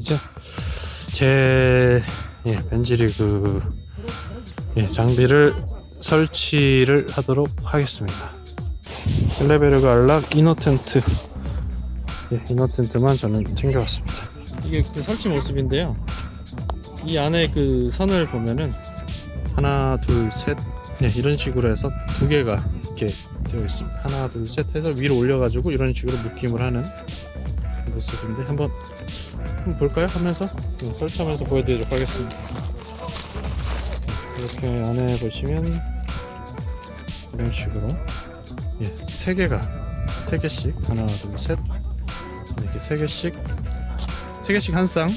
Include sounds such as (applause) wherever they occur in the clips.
이제 제 예, 벤지리그 예, 장비를 설치를 하도록 하겠습니다. 엘레베르그 안락 이너 텐트 예, 이너 텐트만 저는 챙겨왔습니다. 이게 그 설치 모습인데요. 이 안에 그 선을 보면은 하나 둘셋 예, 이런 식으로 해서 두 개가 이렇게 되어 있습니다. 하나 둘셋 해서 위로 올려가지고 이런 식으로 묶임을 하는 그 모습인데 한번, 볼까요? 하면서 음, 설치하면서 보여드리도록 하겠습니다. 이렇게 안에 보시면 이런 식으로 예, 세 개가 세 개씩 하나 둘셋 이렇게 세 개씩 세 개씩 한 쌍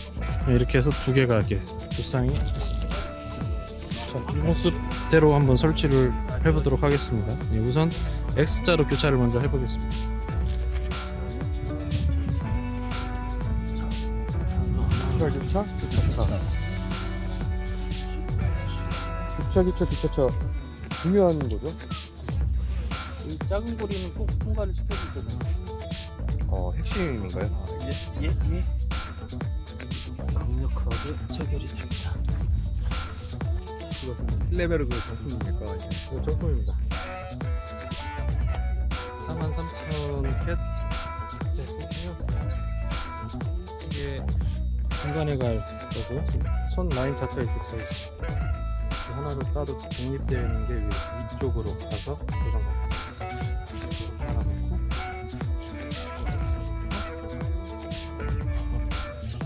이렇게 해서 두 개가 이렇게 두 쌍이 자, 이 모습대로 한번 설치를 해보도록 하겠습니다. 예, 우선 X자로 교차를 먼저 해보겠습니다. 교차 교차 교차차 중요한 거죠? 이 작은 고리는 꼭 통과를 시켜주셔야 돼요. 어 핵심인가요? 예, 예, 예. 강력하게 체결이 됩니다. 이것은 힐레베르그 정품입니까? 이거 정품입니다. 43,000 캣. 네, 보시면 이게 중간에 갈 거고 손 라인 자체가 이렇게 되어 있습니다. 이 하나로 따로 독립되어 있는 게 위- 위쪽으로 가서 놓고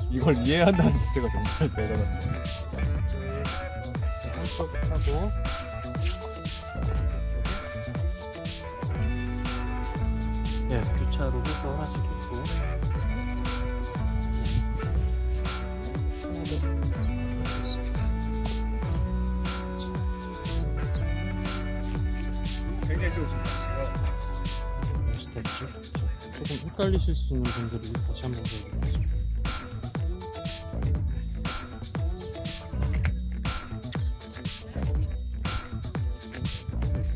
이걸 이해한다는 자체가 정말 대단하네요. 한쪽 하고 예, 교차로 해서 하나씩 있고 스텝이죠. 조금 헷갈리실 수 있는 분들이 다시 한번 보여드리겠습니다.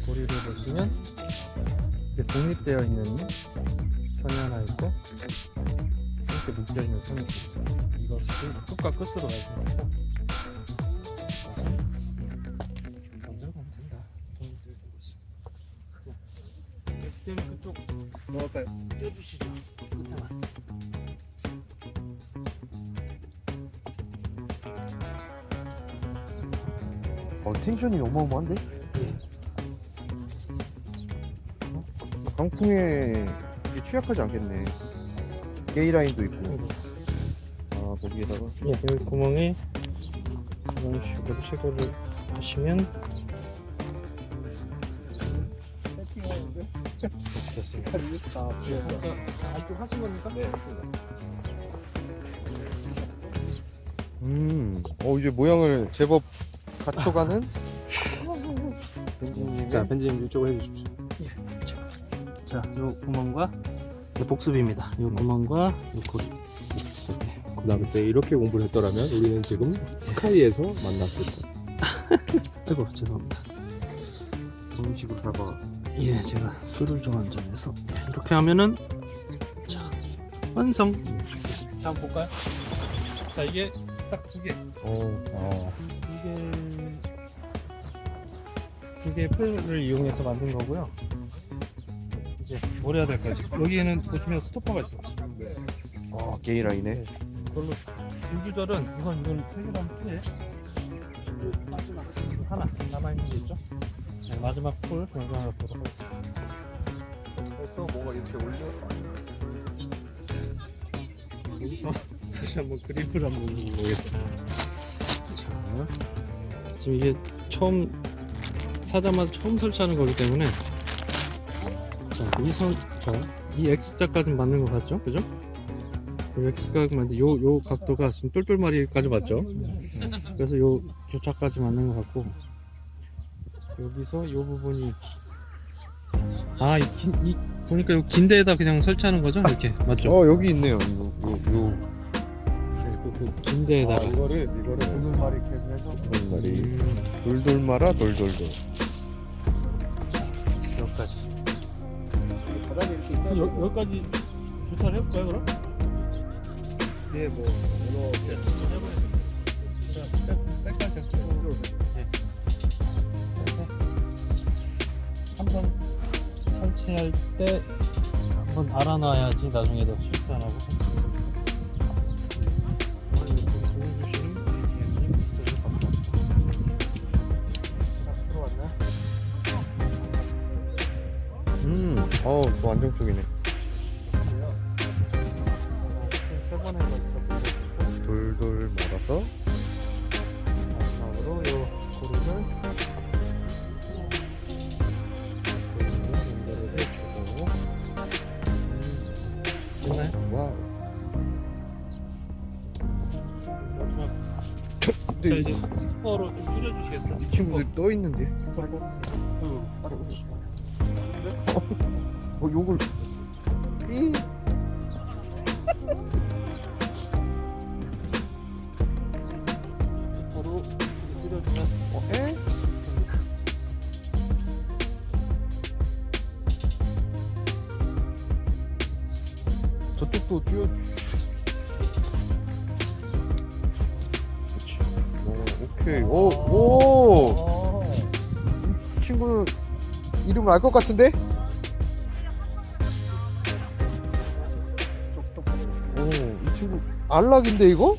고리를 보시면 이렇게 독립되어 있는 선이 하나 있고 이렇게 묶여 있는 선이 있어요. 이것이 끝과 끝으로 가지고 때문에 그쪽? 떼주시죠. 끝에만. 어 텐션이 어마어마한데? 강풍에 이게 취약하지 않겠네. 게이 라인도 있고. 아 거기에다가 예, 여기 구멍에 이런 식으로 체결을 하시면 됐습니다. 안쪽 하신 겁니까? 네, 맞습니다. 음, 어 이제 모양을 제법 갖춰가는 벤진님의 자, 벤지님 이쪽으로 해주십시오. 자, 요 구멍과 이 복습입니다. 요 구멍과 요 고리. 복습. 그 다음에 때 이렇게 공부를 했더라면 우리는 지금 스카이에서 만났을 거야. (laughs) 아이고, 죄송합니다. 그런 식으로 다가 예, 제가 술을 좀 한잔 해서 예, 이렇게 하면은 자 완성. 자, 한번 볼까요? 자, 이게 딱 두 개. 어, 어. 이게 이게 풀을 이용해서 만든 거고요. 이제 뭘 해야 될까? 지금 여기에는 보시면 스토퍼가 있어요. 어 게이 라인에 그걸로 줄 조절은 우선 이걸 풀기만 풀에 마지막 하나 남아 있는 게 있죠? 네, 마지막 풀 영상을 보도록 하겠습니다. 그래서 뭐가 이렇게 올려 여기서 다시 한번 그립을 한번 보겠습니다. 자, 지금 이게 처음 사자마자 처음 설치하는 거기 때문에 자, 이 선, 자, 이 X자까지 맞는 것 같죠? 그죠? 그 X자까지 맞는데 요, 요 각도가 지금 똘똘마리까지 맞죠? 그래서 요 교차까지 맞는 것 같고 여기서 요 부분이 아, 이, 긴, 이 보니까 요긴 데에다 그냥 설치하는 거죠? 이렇게. 맞죠? 어 여기 있네요 이거. 요, 요. 긴 데에다가. 이거를 이거를 돌돌말이 캐서 해서. 돌돌말이. 음, 돌돌 말아 돌돌돌. 여기까지. 바닥에 이렇게 있어야 여, 여기까지 교차를 해볼까요 그럼? 뒤에 뭐 문어 백사장 한번 설치할 때 한번 알아놔야지 나중에 더 음, 안정적이네. 세번 해서 있었고 돌돌 말아서. 마지막으로 요 연결을 스퍼로 좀 줄여주시겠어요? 이 친구들 떠 있는데. 어, 요걸. 삐. 오, 오케이. 오, 오. 이 친구는 이름을 알 것 같은데? 오, 이 친구 안락인데 이거?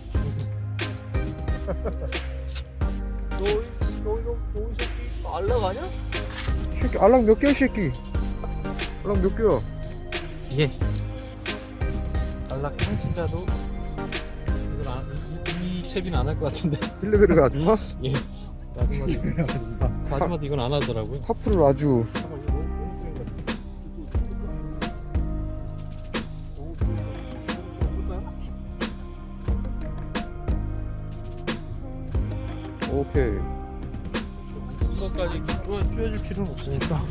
너너너너 새끼 알락 아니야? 이 새끼 알락 몇 개야, 이 새끼? 알락 몇 개야? 예. 연락 청취자도 이걸 안, 이, 이 채비는 안 할 것 같은데 필레베르가 아줌마? 마지막에 마지막에 이건 안 하더라고요. 하프를 아주 오케이 이것까지 쪼여, 쪼여줄 필요는 없으니까.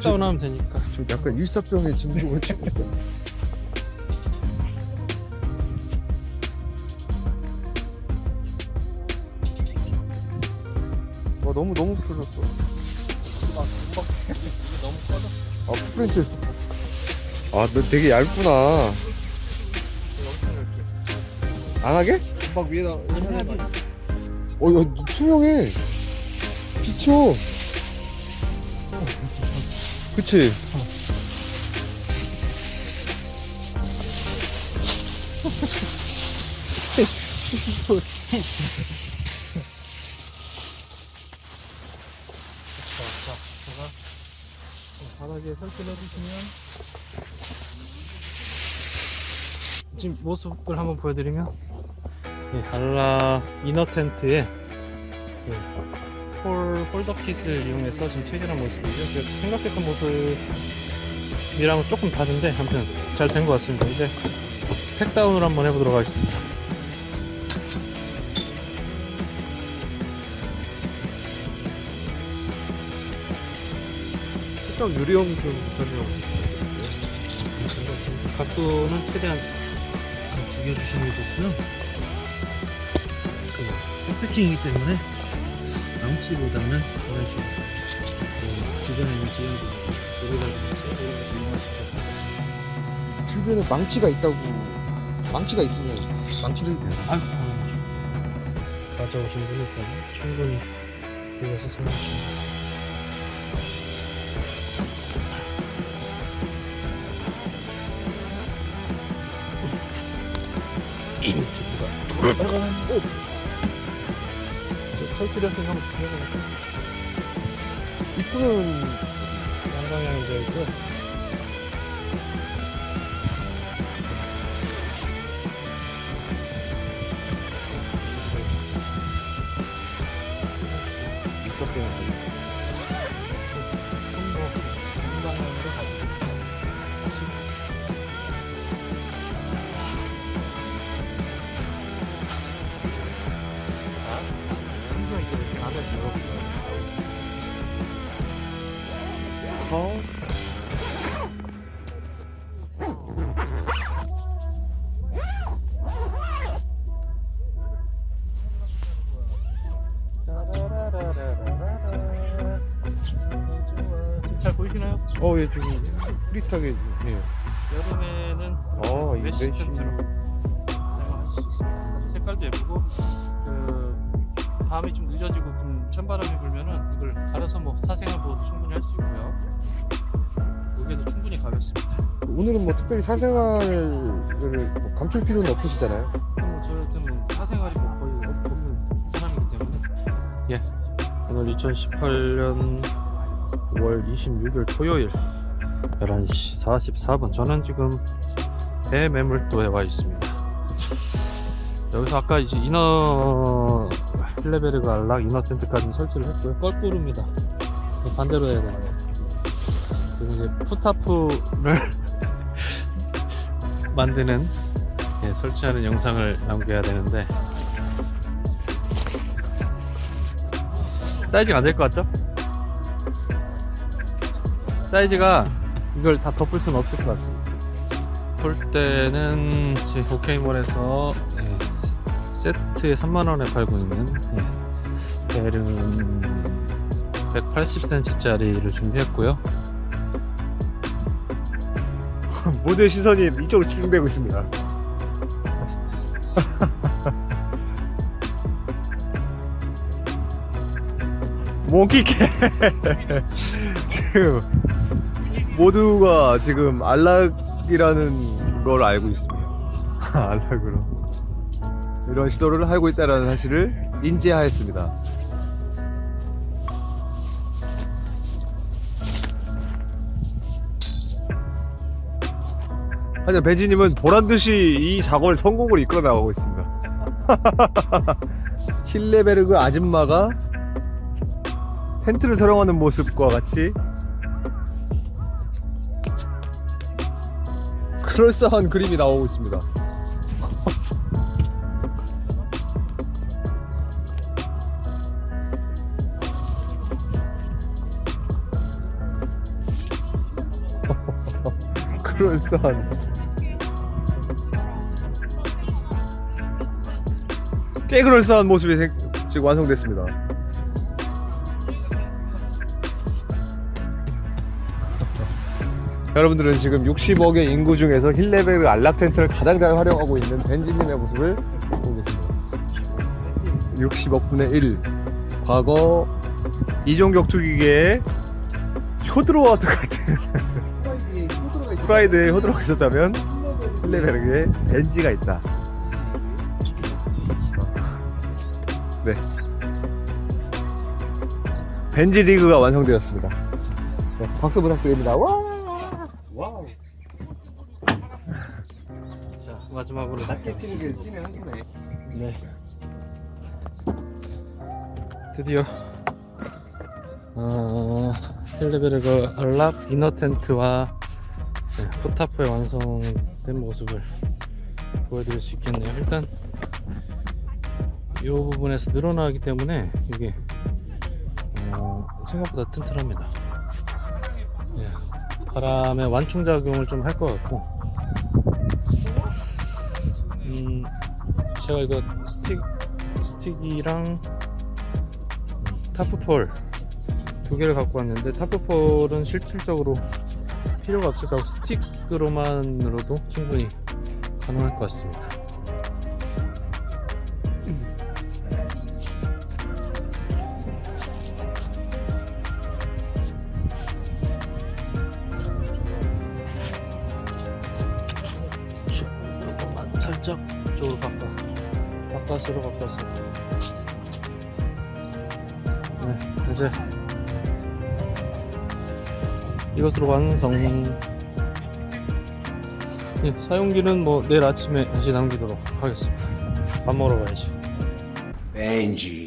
팩다운 하면 되니까. 좀 약간 일사병의 진부가 지금 와 너무 너무 풀렸어 너무 꺼져. 아 풋프린트 아너 되게 얇구나 안 하게? 막 위에다 어 야 투명해 비쳐 그치? 자, 제가 바닥에 설치를 해주시면 지금 모습을 한번 보여드리면 예, 알라 이너 텐트에 예, 홀 홀더 킷을 이용해서 지금 체결한 모습이죠. 제가 생각했던 모습이랑은 조금 다른데 아무튼 잘된 것 같습니다. 이제 팩다운을 한번 해보도록 하겠습니다. 일단 유리형 좀 설명 각도는 최대한 그 죽여주시는 게 좋고요. 그 홈패킹이기 때문에 망치보다는 이런 식으로 그 주변에 있는 이용하시면 될것 같습니다. 주변에 망치가 있다고 망치가 있으면 망치를 아유 당연하죠. 가져오신 분이 있다면 충분히 빌려서 사용하시면 됩니다. 이 유튜브가 돌아가는 오! 저 설치를 해서 한번 보여드릴게요. 이쁘는 양방향이 되어 있고요. 일사병 좀더 양방향으로 잘 보이시나요? 어, 예, 지금 흐릿하게, 예. 여름에는 아, 이 메쉬. 텐트로 사용하실 수 있습니다. 색깔도 예쁘고 그 밤이 좀 늦어지고 좀 찬바람이 불면은 이걸 갈아서 뭐 사생활 보호도 충분히 할 수 있고요. 무게도 충분히 가볍습니다. 오늘은 뭐 특별히 사생활을 뭐 감출 필요는 없으시잖아요. 뭐 저한테는 사생활이 뭐 예. 오늘 2018년 5월 26일 토요일 11시 44분. 저는 지금 대매물도에 와 있습니다. 여기서 아까 이제 이너 힐레베르그 안락 이너 텐트까지 설치를 했고요. 껄꾸루입니다. 반대로 해야 되네요 지금 이제 푸타프를 (laughs) 만드는 예, 설치하는 영상을 남겨야 되는데 사이즈가 안 될 것 같죠? 사이즈가 이걸 다 덮을 수는 없을 것 같습니다 볼 때는 지금 오케이몰에서 예, 세트에 3만 원에 팔고 있는 예, 벨은 180cm짜리를 준비했고요 모든 시선이 이쪽으로 집중되고 있습니다. (laughs) 몽키캐 지금 모두가 지금 안락이라는 걸 알고 있습니다. 안락으로 이런 시도를 하고 있다는 사실을 인지하였습니다. 하지만 벤지님은 보란 듯이 이 작업을 성공으로 이끌어 나가고 있습니다. (laughs) 힐레베르그 아줌마가 텐트를 사용하는 모습과 같이 그럴싸한 그림이 나오고 있습니다. (laughs) 그럴싸한 꽤 그럴싸한 모습이 생- 지금 완성됐습니다. 여러분들은 지금 60억의 인구 중에서 힐레벨 안락 텐트를 가장 잘 활용하고 있는 벤지님의 모습을 보고 계십니다. 60억 분의 1. 과거 이종격 투기계의 효드로와드 같은. 프라이드에 효드로가 있었다면 힐레베르그에 벤지가 있다. 네. 벤지 리그가 완성되었습니다. 네, 박수 부탁드립니다. 와! 마지막으로 낮게 치는 게 신의 한 수네. 네. 드디어 어, 힐레베르그 알랍 이너 텐트와 네, 푸타프의 완성된 모습을 보여드릴 수 있겠네요. 일단 이 부분에서 늘어나기 때문에 이게 어, 생각보다 튼튼합니다. 네, 바람의 완충 작용을 좀 할 것 같고 음, 제가 이거 스틱 스틱이랑 음, 타프폴 두 개를 갖고 왔는데 타프폴은 실질적으로 필요가 없을 것 같고 스틱으로만으로도 충분히 가능할 것 같습니다. 살짝 쪽으로 바꿔. 바깥으로 바꿨어. 네 이제 이것으로 완성 예, 사용기는 뭐 내일 아침에 다시 남기도록 하겠습니다. 밥 먹으러 가야지. Benji.